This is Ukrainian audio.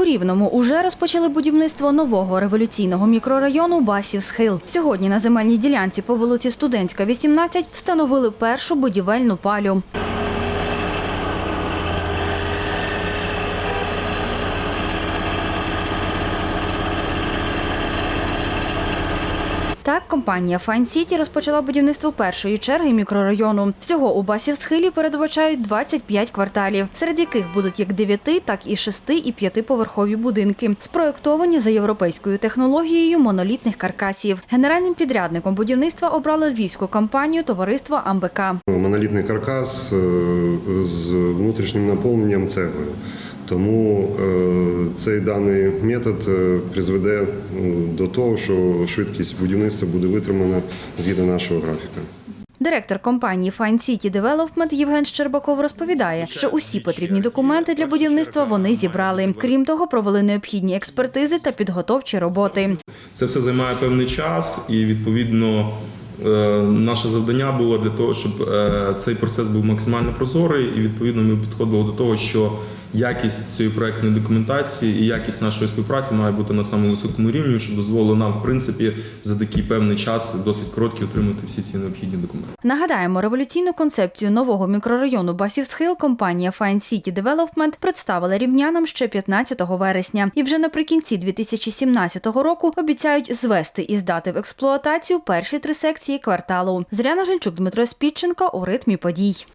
У Рівному уже розпочали будівництво нового революційного мікрорайону Басів Схил. Сьогодні на земельній ділянці по вулиці Студентська, 18 встановили першу будівельну палю. Так, компанія Fine City розпочала будівництво першої черги мікрорайону. Всього у Басів-Схилі передбачають 25 кварталів, серед яких будуть як 9, так і 6 і 5 поверхові будинки, спроєктовані за європейською технологією монолітних каркасів. Генеральним підрядником будівництва обрали львівську компанію товариство АМБК. Монолітний каркас е, з внутрішнім наповненням цеглою. Тому е, цей даний метод е, призведе ну, до того, що швидкість будівництва буде витримана згідно нашого графіка. Директор компанії Fine City Development Євген Щербаков розповідає, що усі потрібні документи для будівництва вони зібрали. Крім того, провели необхідні експертизи та підготовчі роботи. Це все займає певний час, і відповідно е, наше завдання було для того, щоб е, цей процес був максимально прозорий, і відповідно ми підходили до того, що якість цієї проектної документації і якість нашої співпраці має бути на самому високому рівні, що дозволило нам, в принципі, за такий певний час, досить короткий, отримати всі ці необхідні документи. Нагадаємо, революційну концепцію нового мікрорайону Басівсхил компанія Fine City Development представила рівнянам ще 15 вересня. І вже наприкінці 2017 року обіцяють звести і здати в експлуатацію перші три секції кварталу. Зоряна Жильчук, Дмитро Спідченко у ритмі подій.